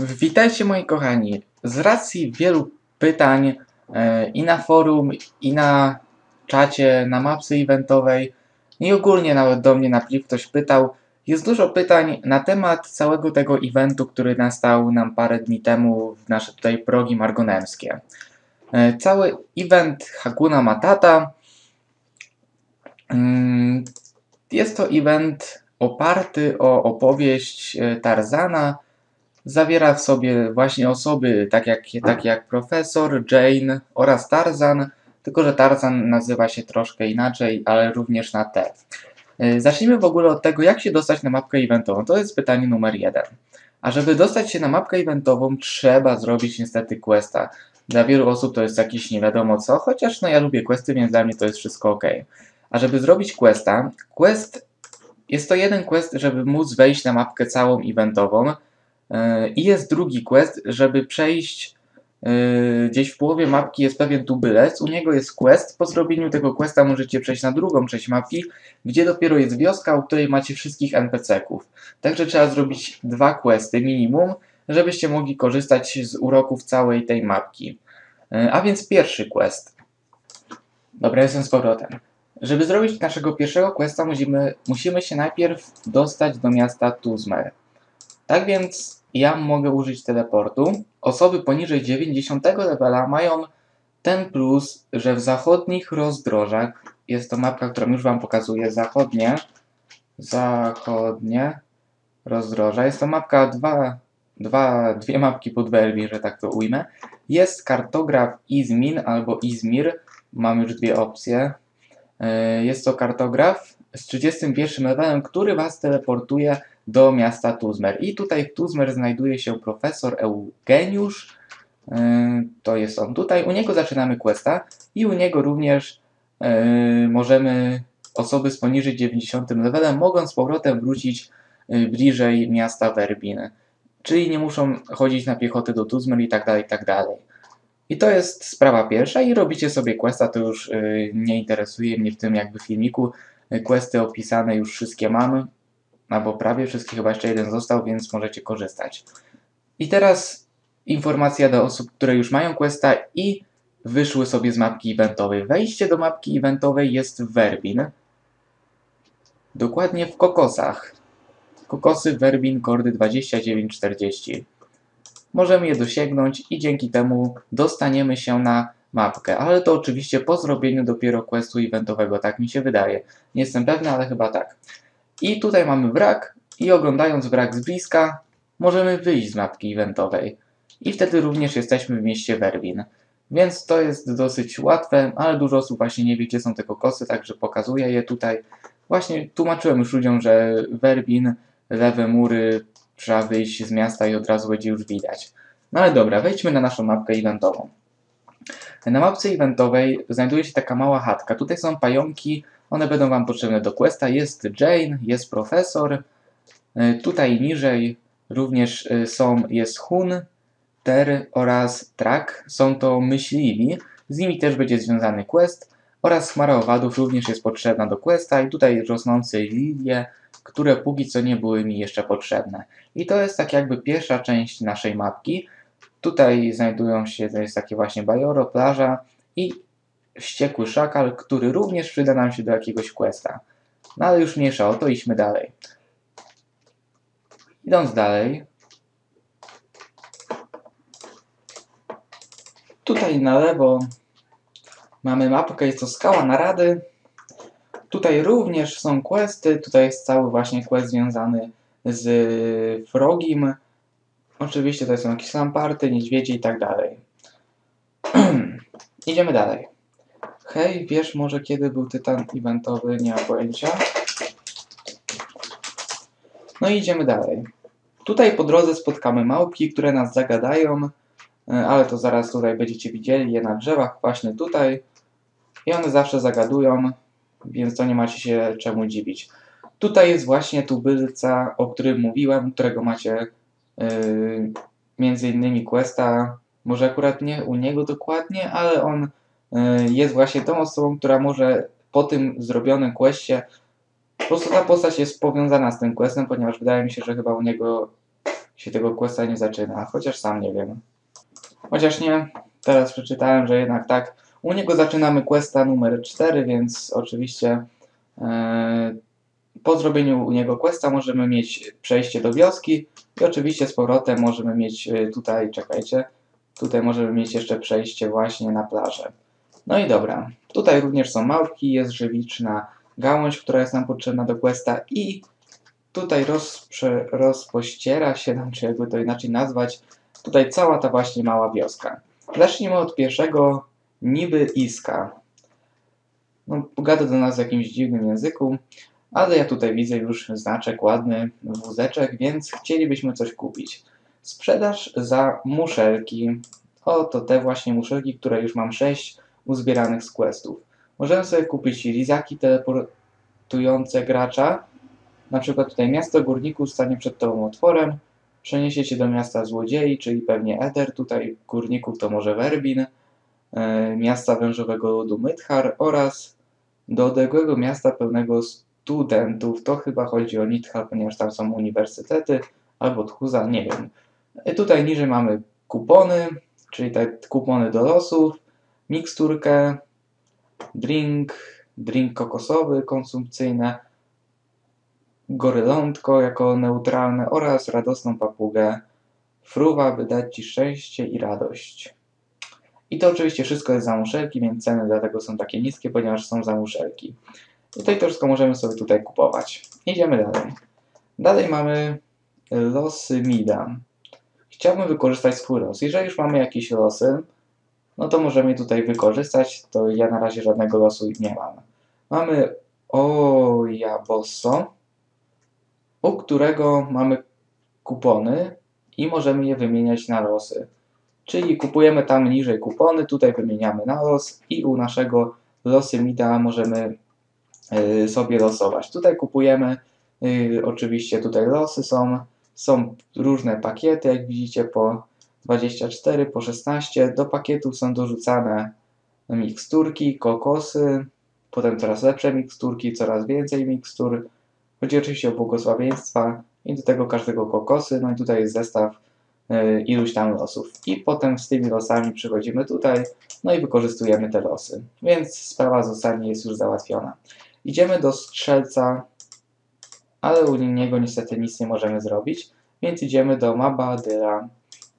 Witajcie moi kochani. Z racji wielu pytań e, i na forum, i na czacie, na mapce eventowej, i ogólnie nawet do mnie na pliw ktoś pytał, jest dużo pytań na temat całego tego eventu, który nastał nam parę dni temu w nasze tutaj progi margonemskie. E, cały event Hakuna Matata mm, jest to event oparty o opowieść e, Tarzana, Zawiera w sobie właśnie osoby tak jak, tak jak profesor, Jane oraz Tarzan, tylko że Tarzan nazywa się troszkę inaczej, ale również na T. Y, zacznijmy w ogóle od tego, jak się dostać na mapkę eventową. To jest pytanie numer jeden. A żeby dostać się na mapkę eventową, trzeba zrobić niestety questa. Dla wielu osób to jest jakiś nie wiadomo co, chociaż no ja lubię questy, więc dla mnie to jest wszystko ok. A żeby zrobić questa, quest jest to jeden quest, żeby móc wejść na mapkę całą eventową, E, I jest drugi quest, żeby przejść e, gdzieś w połowie mapki jest pewien tubylec, u niego jest quest, po zrobieniu tego questa możecie przejść na drugą część mapki, gdzie dopiero jest wioska, u której macie wszystkich NPC-ków. Także trzeba zrobić dwa questy minimum, żebyście mogli korzystać z uroków całej tej mapki. E, a więc pierwszy quest. Dobra, jestem z powrotem. Żeby zrobić naszego pierwszego questa musimy, musimy się najpierw dostać do miasta Tuzmer. Tak więc ja mogę użyć teleportu. Osoby poniżej 90 levela mają ten plus, że w zachodnich rozdrożach, jest to mapka, którą już Wam pokazuję, zachodnie, zachodnie rozdroża, jest to mapka dwa, dwa, dwie mapki pod Welwi, że tak to ujmę. Jest kartograf Izmin albo Izmir, mam już dwie opcje. E, jest to kartograf z 31 levelem, który Was teleportuje do miasta Tuzmer. I tutaj w Tuzmer znajduje się profesor Eugeniusz. Yy, to jest on tutaj. U niego zaczynamy questa i u niego również yy, możemy osoby z poniżej 90 levelem mogą z powrotem wrócić yy, bliżej miasta Werbin. Czyli nie muszą chodzić na piechotę do Tuzmer i tak dalej, i tak dalej. I to jest sprawa pierwsza i robicie sobie questa, to już nie interesuje mnie w tym jakby filmiku. Questy opisane już wszystkie mamy albo prawie wszystkich, chyba jeszcze jeden został, więc możecie korzystać. I teraz informacja do osób, które już mają Questa i wyszły sobie z mapki eventowej. Wejście do mapki eventowej jest w Werbin. Dokładnie w Kokosach. Kokosy Werbin kordy 2940. Możemy je dosięgnąć i dzięki temu dostaniemy się na mapkę, ale to oczywiście po zrobieniu dopiero questu eventowego, tak mi się wydaje. Nie jestem pewny, ale chyba tak. I tutaj mamy wrak i oglądając wrak z bliska możemy wyjść z mapki eventowej. I wtedy również jesteśmy w mieście Werbin. Więc to jest dosyć łatwe, ale dużo osób właśnie nie wie, gdzie są te kokosy, także pokazuję je tutaj. Właśnie tłumaczyłem już ludziom, że Werbin, lewe mury, trzeba wyjść z miasta i od razu będzie już widać. No ale dobra, wejdźmy na naszą mapkę eventową. Na mapce eventowej znajduje się taka mała chatka. Tutaj są pająki one będą Wam potrzebne do questa. Jest Jane, jest profesor. E, tutaj niżej również e, są, jest Hun, Ter oraz Trak. Są to myśliwi. Z nimi też będzie związany quest. Oraz chmara owadów również jest potrzebna do questa. I tutaj rosnące lilie, które póki co nie były mi jeszcze potrzebne. I to jest tak jakby pierwsza część naszej mapki. Tutaj znajdują się, to jest takie właśnie bajoro, plaża i wściekły szakal, który również przyda nam się do jakiegoś questa. No ale już mniejsza o to, idźmy dalej. Idąc dalej, tutaj na lewo mamy mapkę, jest to skała narady. Tutaj również są questy, tutaj jest cały właśnie quest związany z Frogim. Oczywiście to są jakieś lamparty, niedźwiedzie i tak dalej. Idziemy dalej. Hej, wiesz może kiedy był tytan eventowy? Nie mam pojęcia. No i idziemy dalej. Tutaj po drodze spotkamy małpki, które nas zagadają, e, ale to zaraz tutaj będziecie widzieli je na drzewach właśnie tutaj. I one zawsze zagadują, więc to nie macie się czemu dziwić. Tutaj jest właśnie tubylca, o którym mówiłem, którego macie yy, między innymi questa, może akurat nie u niego dokładnie, ale on E, jest właśnie tą osobą, która może po tym zrobionym questie, po prostu ta postać jest powiązana z tym questem, ponieważ wydaje mi się, że chyba u niego się tego questa nie zaczyna, chociaż sam nie wiem. Chociaż nie, teraz przeczytałem, że jednak tak. U niego zaczynamy questa numer 4, więc oczywiście e, po zrobieniu u niego questa możemy mieć przejście do wioski i oczywiście z powrotem możemy mieć e, tutaj, czekajcie, tutaj możemy mieć jeszcze przejście właśnie na plażę. No i dobra, tutaj również są małpki, jest żywiczna gałąź, która jest nam potrzebna do questa i tutaj rozprze, rozpościera się nam, czy jakby to inaczej nazwać, tutaj cała ta właśnie mała wioska. Zacznijmy od pierwszego niby iska. No, pogada do nas w jakimś dziwnym języku, ale ja tutaj widzę już znaczek ładny, wózeczek, więc chcielibyśmy coś kupić. Sprzedaż za muszelki. Oto te właśnie muszelki, które już mam 6 uzbieranych z questów. Możemy sobie kupić lizaki teleportujące gracza. Na przykład tutaj miasto górników stanie przed tobą otworem. Przeniesie cię do miasta złodziei, czyli pewnie Eder. Tutaj górników to może Werbin. E, miasta wężowego ludu Mythar oraz do odległego miasta pełnego studentów. To chyba chodzi o Nithal, ponieważ tam są uniwersytety, albo Tchuza, nie wiem. I tutaj niżej mamy kupony, czyli te kupony do losów, miksturkę, drink, drink kokosowy, konsumpcyjne, gorylątko jako neutralne oraz radosną papugę. Fruwa by dać Ci szczęście i radość. I to oczywiście wszystko jest za muszelki, więc ceny dlatego są takie niskie, ponieważ są za muszelki. Tutaj to wszystko możemy sobie tutaj kupować. Idziemy dalej. Dalej mamy losy Mida. Chciałbym wykorzystać swój los. Jeżeli już mamy jakieś losy, no to możemy tutaj wykorzystać. To ja na razie żadnego losu nie mam. Mamy Oja Bosso, u którego mamy kupony i możemy je wymieniać na losy. Czyli kupujemy tam niżej kupony, tutaj wymieniamy na los i u naszego losy mida możemy sobie losować. Tutaj kupujemy, y, oczywiście tutaj losy są, są różne pakiety, jak widzicie po 24, po 16. Do pakietów są dorzucane miksturki, kokosy, potem coraz lepsze miksturki, coraz więcej mikstur. Chodzi oczywiście o błogosławieństwa i do tego każdego kokosy. No i tutaj jest zestaw y, iluś tam losów. I potem z tymi losami przychodzimy tutaj, no i wykorzystujemy te losy. Więc sprawa zostanie jest już załatwiona. Idziemy do strzelca, ale u niego niestety nic nie możemy zrobić, więc idziemy do Mabadyla.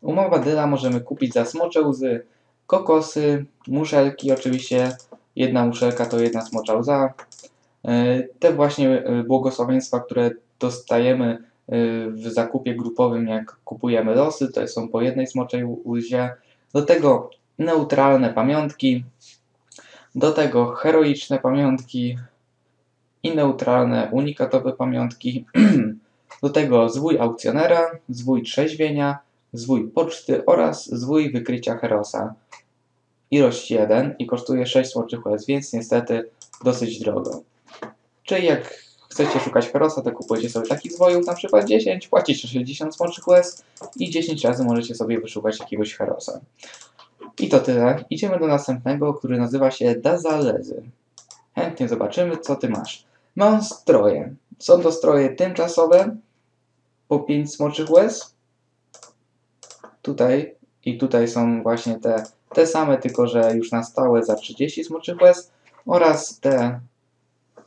U Mabadyla możemy kupić za smocze łzy, kokosy, muszelki, oczywiście jedna muszelka to jedna smocza łza. E, te właśnie e, błogosławieństwa, które dostajemy e, w zakupie grupowym, jak kupujemy losy, to są po jednej smoczej łzie. Do tego neutralne pamiątki, do tego heroiczne pamiątki i neutralne unikatowe pamiątki. Do tego zwój aukcjonera, zwój trzeźwienia, zwój poczty oraz zwój wykrycia Herosa. Ilość 1 i kosztuje 6 smoczych łez, więc niestety dosyć drogo. Czyli jak chcecie szukać Herosa, to kupujecie sobie takich zwojów, na przykład 10, płacicie 60 smoczych łez i 10 razy możecie sobie wyszukać jakiegoś Herosa. I to tyle. Idziemy do następnego, który nazywa się Dazalezy. Chętnie zobaczymy, co ty masz. Mam stroje. Są to stroje tymczasowe, po 5 smoczych łez. Tutaj i tutaj są właśnie te, te same, tylko że już na stałe za 30 smoczych łez oraz te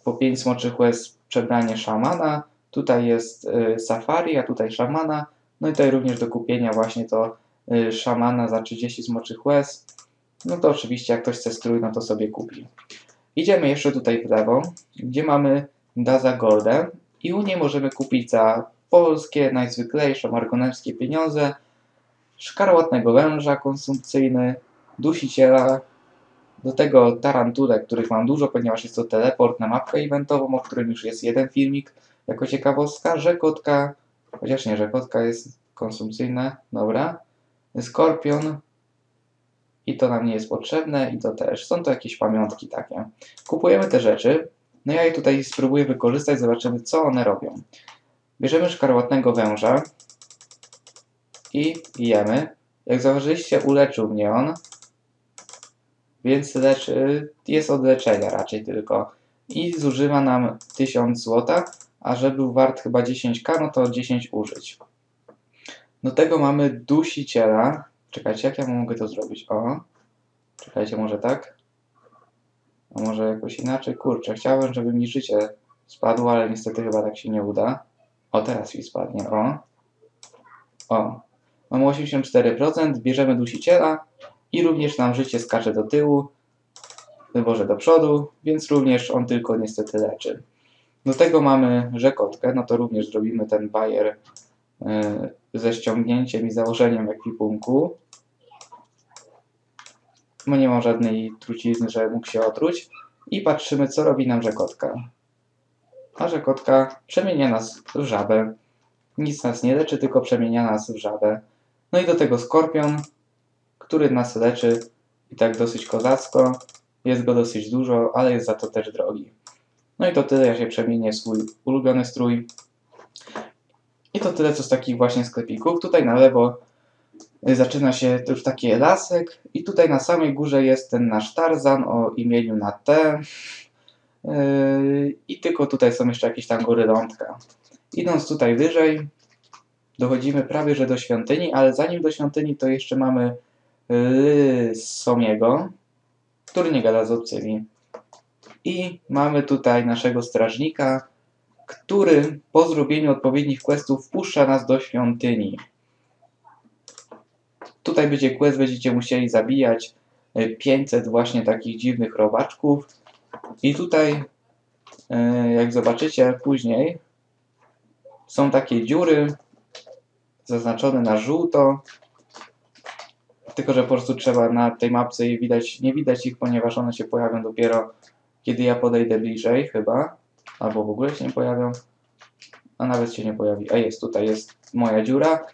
po 5 smoczych łez przebranie szamana. Tutaj jest y, safari, a tutaj szamana. No i tutaj również do kupienia właśnie to y, szamana za 30 smoczych łez. No to oczywiście jak ktoś chce strój, no to sobie kupi. Idziemy jeszcze tutaj w lewo, gdzie mamy Daza Golden i u niej możemy kupić za polskie, najzwyklejsze margonewskie pieniądze szkarłatnego węża konsumpcyjny, dusiciela, do tego tarantule, których mam dużo, ponieważ jest to teleport na mapkę eventową, o którym już jest jeden filmik jako ciekawostka, rzekotka, chociaż nie, rzekotka jest konsumpcyjna, dobra, skorpion, i to nam nie jest potrzebne i to też. Są to jakieś pamiątki takie. Kupujemy te rzeczy. No ja je tutaj spróbuję wykorzystać, zobaczymy co one robią. Bierzemy szkarłatnego węża i jemy. Jak zauważyliście, uleczył mnie on, więc leczy, jest od leczenia raczej tylko. I zużywa nam 1000 złota, a że był wart chyba 10k, no to 10 użyć. Do tego mamy dusiciela. Czekajcie, jak ja mogę to zrobić? O. Czekajcie, może tak? A może jakoś inaczej? Kurczę, chciałem, żeby mi życie spadło, ale niestety chyba tak się nie uda. O, teraz mi spadnie. O. O. Mamy 84%, bierzemy dusiciela i również nam życie skacze do tyłu. Boże, do przodu, więc również on tylko niestety leczy. Do tego mamy rzekotkę, no to również zrobimy ten bajer yy, ze ściągnięciem i założeniem ekwipunku. Bo nie ma żadnej trucizny, że mógł się otruć. I patrzymy, co robi nam rzekotka. A rzekotka przemienia nas w żabę. Nic nas nie leczy, tylko przemienia nas w żabę. No i do tego skorpion, który nas leczy i tak dosyć kozacko. Jest go dosyć dużo, ale jest za to też drogi. No i to tyle, ja się przemienię w swój ulubiony strój. I to tyle, co z takich właśnie sklepików. Tutaj na lewo zaczyna się już taki lasek i tutaj na samej górze jest ten nasz Tarzan o imieniu na T. Yy, I tylko tutaj są jeszcze jakieś tam gorylątka. Idąc tutaj wyżej, dochodzimy prawie że do świątyni, ale zanim do świątyni to jeszcze mamy Somiego, który nie gada z obcymi. I mamy tutaj naszego strażnika, który po zrobieniu odpowiednich questów wpuszcza nas do świątyni. Tutaj będzie quest, będziecie musieli zabijać 500 właśnie takich dziwnych robaczków. I tutaj, e, jak zobaczycie później, są takie dziury zaznaczone na żółto. Tylko, że po prostu trzeba na tej mapce je widać, nie widać ich, ponieważ one się pojawią dopiero kiedy ja podejdę bliżej, chyba. Albo w ogóle się nie pojawią. A nawet się nie pojawi. A jest, tutaj jest moja dziura.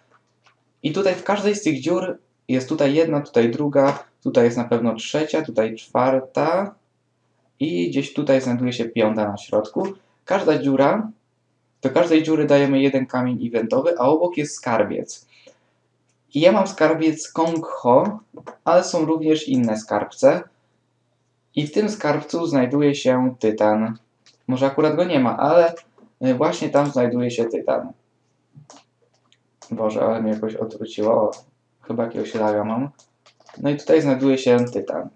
I tutaj w każdej z tych dziur jest tutaj jedna, tutaj druga, tutaj jest na pewno trzecia, tutaj czwarta i gdzieś tutaj znajduje się piąta na środku. Każda dziura, do każdej dziury dajemy jeden kamień eventowy, a obok jest skarbiec. I ja mam skarbiec Kong Ho, ale są również inne skarbce. I w tym skarbcu znajduje się tytan. Może akurat go nie ma, ale y, właśnie tam znajduje się tytan. Boże, ale mnie jakoś odwróciło. O, chyba jakiegoś laga mam. No i tutaj znajduje się tytan.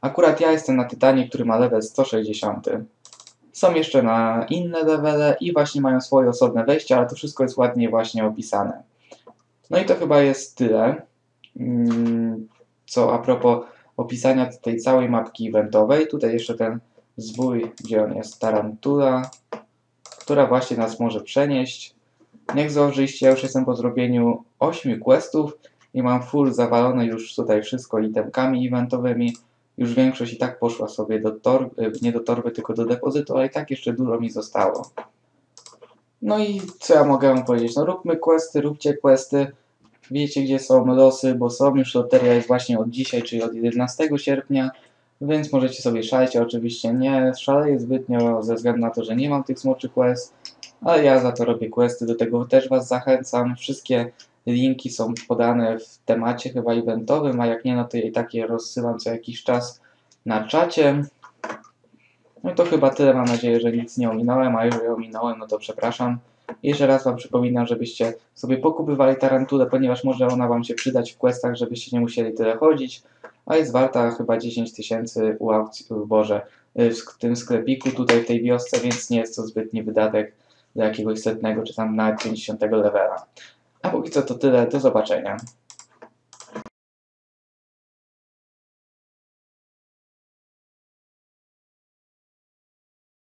Akurat ja jestem na tytanie, który ma level 160. Są jeszcze na inne levele i właśnie mają swoje osobne wejścia, ale to wszystko jest ładnie właśnie opisane. No i to chyba jest tyle. Mm, co a propos opisania tej całej mapki eventowej. Tutaj jeszcze ten zwój, gdzie on jest, tarantula, która właśnie nas może przenieść. Jak zauważyliście, ja już jestem po zrobieniu 8 questów i mam full zawalone już tutaj wszystko itemkami eventowymi. Już większość i tak poszła sobie do torby, nie do torby, tylko do depozytu, ale i tak jeszcze dużo mi zostało. No i co ja mogę wam powiedzieć? No róbmy questy, róbcie questy. Wiecie, gdzie są losy, bo są już loteria jest właśnie od dzisiaj, czyli od 11 sierpnia, więc możecie sobie szaleć. Oczywiście nie szaleję zbytnio ze względu na to, że nie mam tych smoczy quest, ale ja za to robię questy, do tego też Was zachęcam. Wszystkie linki są podane w temacie chyba eventowym, a jak nie, no to i takie rozsyłam co jakiś czas na czacie. No i to chyba tyle, mam nadzieję, że nic nie ominąłem, a jeżeli ominąłem, no to przepraszam. Jeszcze raz Wam przypominam, żebyście sobie pokupywali tarantulę, ponieważ może ona Wam się przydać w questach, żebyście nie musieli tyle chodzić, a jest warta chyba 10 tysięcy u aukcji, Boże, w tym sklepiku tutaj w tej wiosce, więc nie jest to zbytni wydatek do jakiegoś setnego czy tam nawet 50 levela. A póki co to tyle, do zobaczenia.